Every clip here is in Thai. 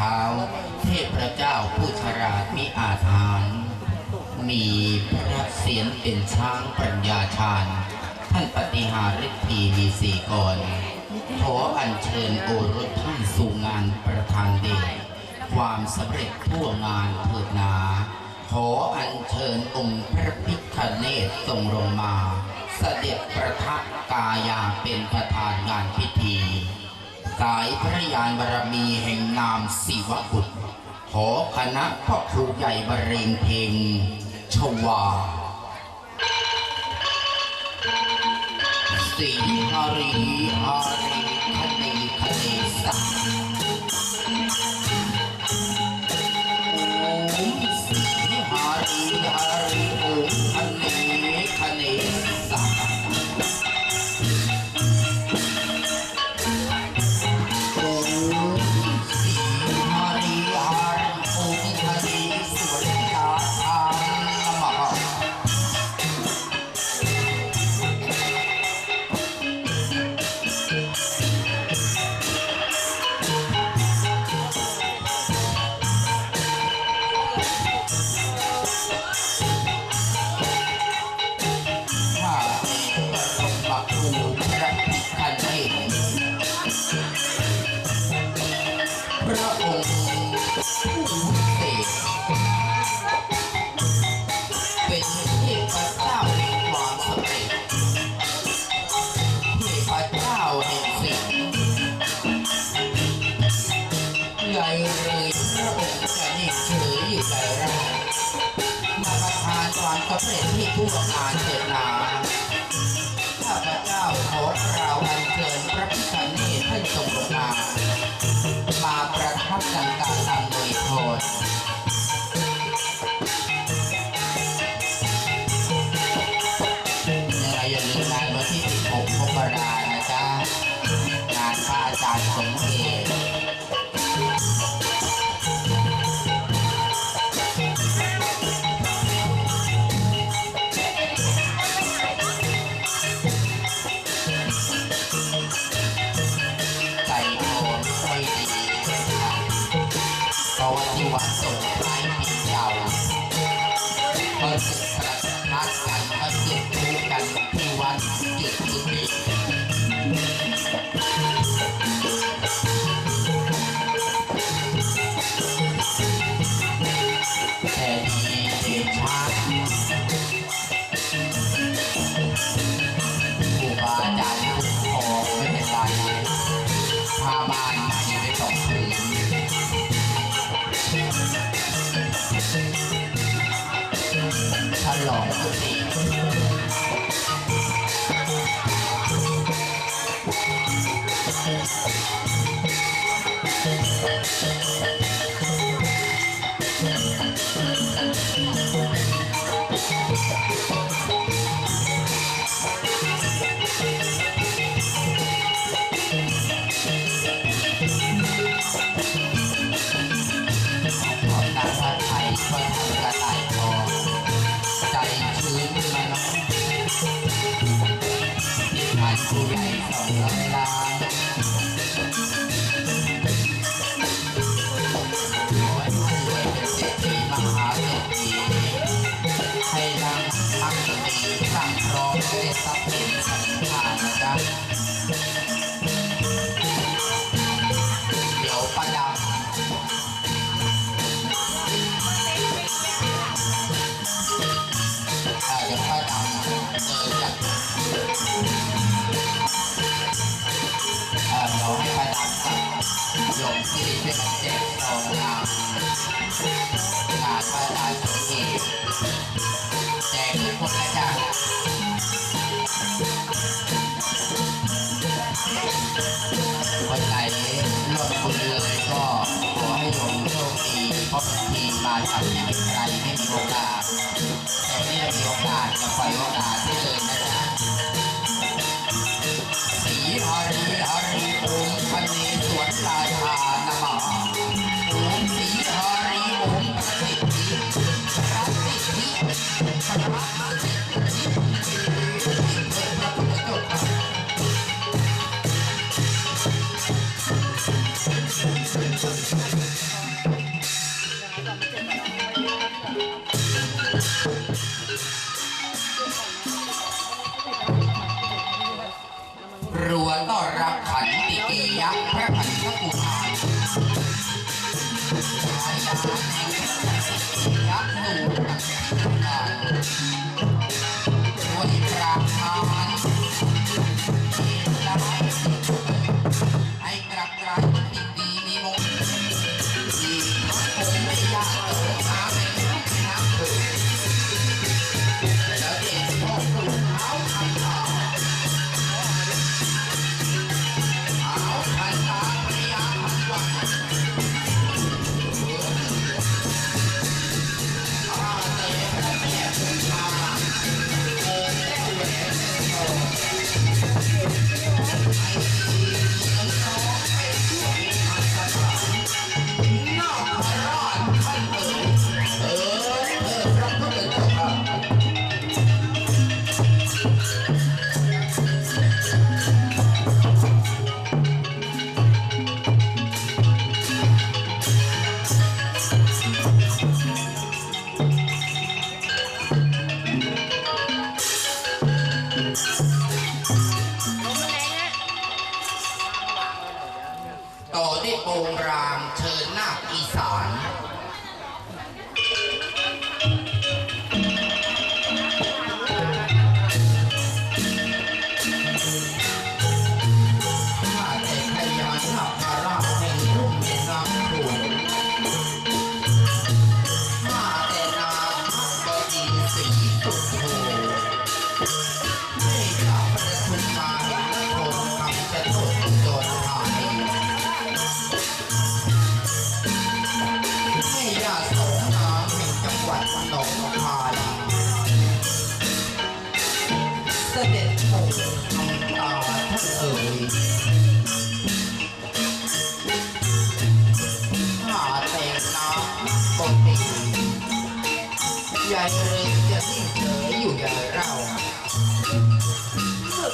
เท้า เทพเจ้าผู้ชรามิอาถรรพ์มีพระเสียรเป็นช้างปัญญาชาญท่านปฏิหาริธีมีสี่กรขออัญเชิญโอรสท่านสู่งานประธานเดชความสำเร็จทั่วงานเถิดนา ขออัญเชิญองค์พระพิฆเนศทรงลงมา เสด็จประทับกายาเป็นประธานงานพิธี สายพระยานบารมีแห่งนามศิวบุตรขอคณะพ่อครูใหญ่บรรเรงเพลงชวาสีฮารีฮารีคเนคเนสั พ เดชาบาอาจารย์คุ้มคอไม่เป็นไรพาบ้านใหม่ไปสองคนฉลองกุฏิ ที่ช่วยกันแจกซองงานงานพระอาจารย์สมเด็จแจกทุกคนนะจ๊ะคนไหนร่วมบุญเลยก็ขอให้โยมโชคดีเพราะบางทีมาจากที่ไกลไม่มีโอกาสแต่นี่มีโอกาสจะปล่อยโอกาสได้เลย 呀。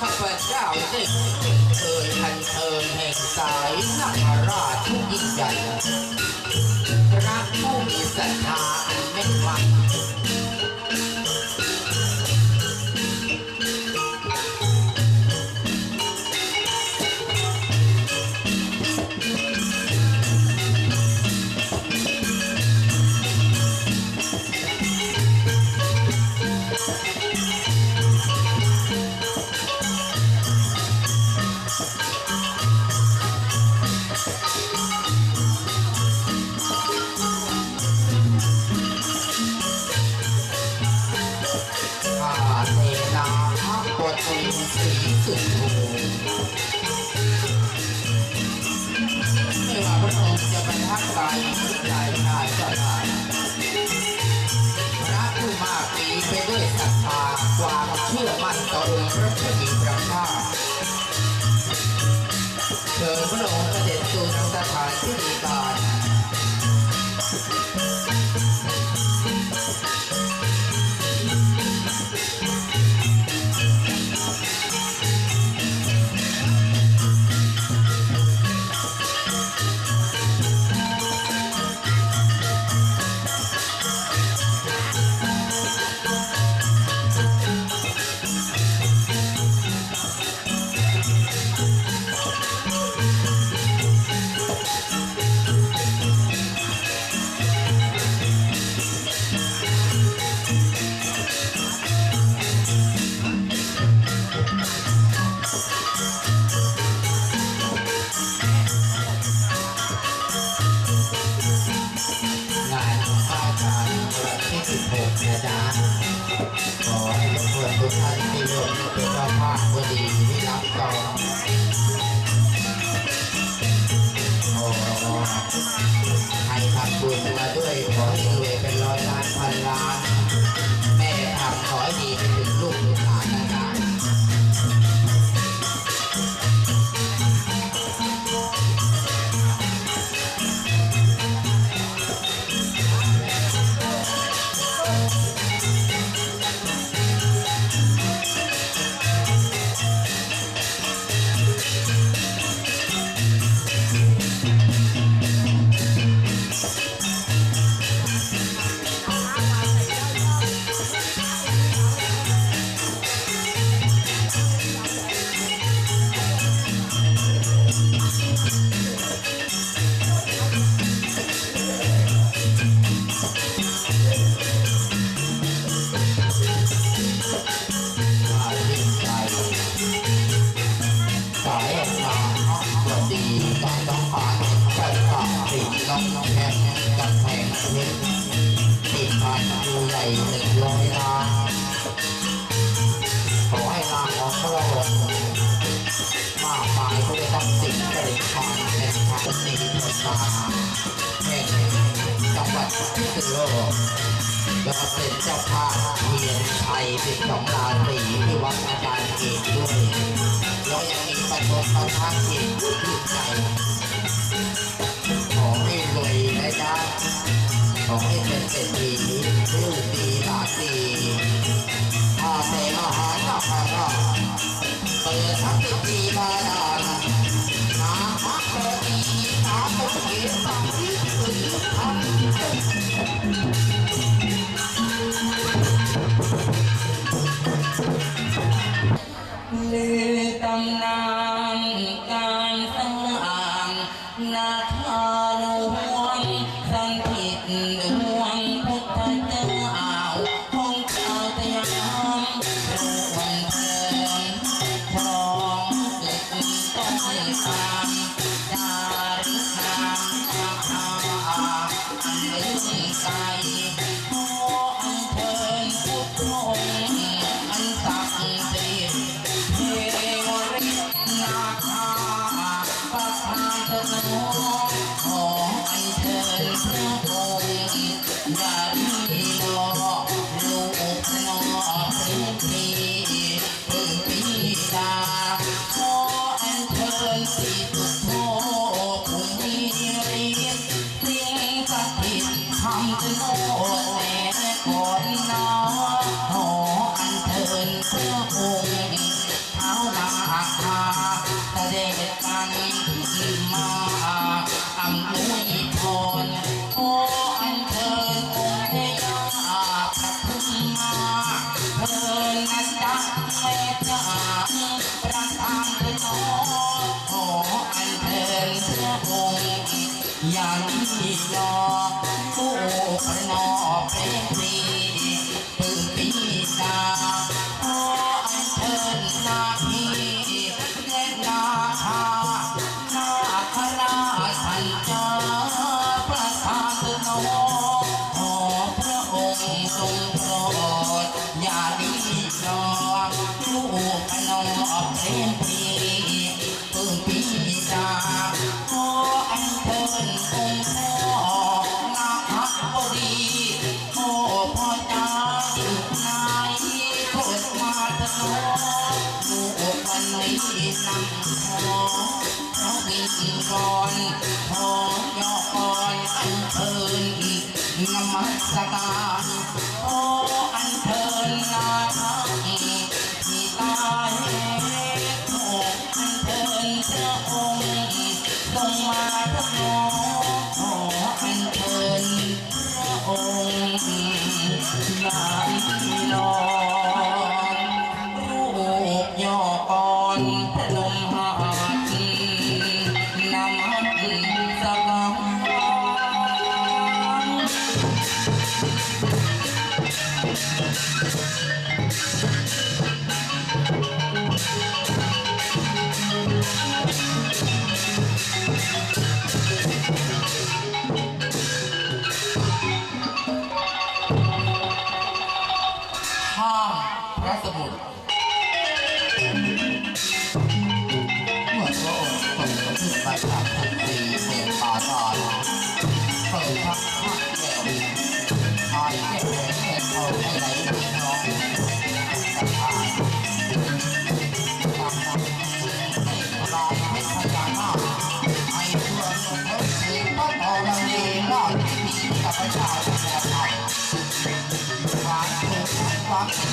ข้าพเจ้าได้เคยทันเทิงแห่งสายนาคราชผู้ยิ่งใหญ่รักผู้มีศรัทธาอันไม่หวั่ หนึ่ลงมาขอให้ลาของพระองค์มากมายด้วยทรัพย์สินบริพารแห่งภาษีประชาแห่งจังหวัดพิษณุโลกและเป็นเจ้าภาพเทียนไทยสิบสองราศีที่วัดอาจารย์เกศด้วยแล้วยังมีประชดประทักเกศที่ใจขอให้รวยนะจ๊ะขอให้เป็นเศรษฐี จะโง่แต่คนน้องโหอันเทินเพื่อองค์เท้ามาพาเด็จกันมาอำนวยพรโออันเทินองค์ได้ยาพระพุทธมาเทินนันดักแม่จ้าประทานน้องโหอันเทินเพื่อองค์อย่างที่ยอ あれま。 ก่อนขอยอก่อนอันเทินนมัสการโออันเทินนาทีที่ตายโออันเทินเพระองค์ทรงมาทดลอง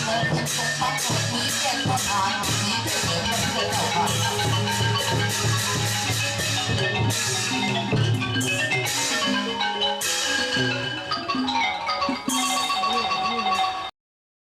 我们共同创作一片。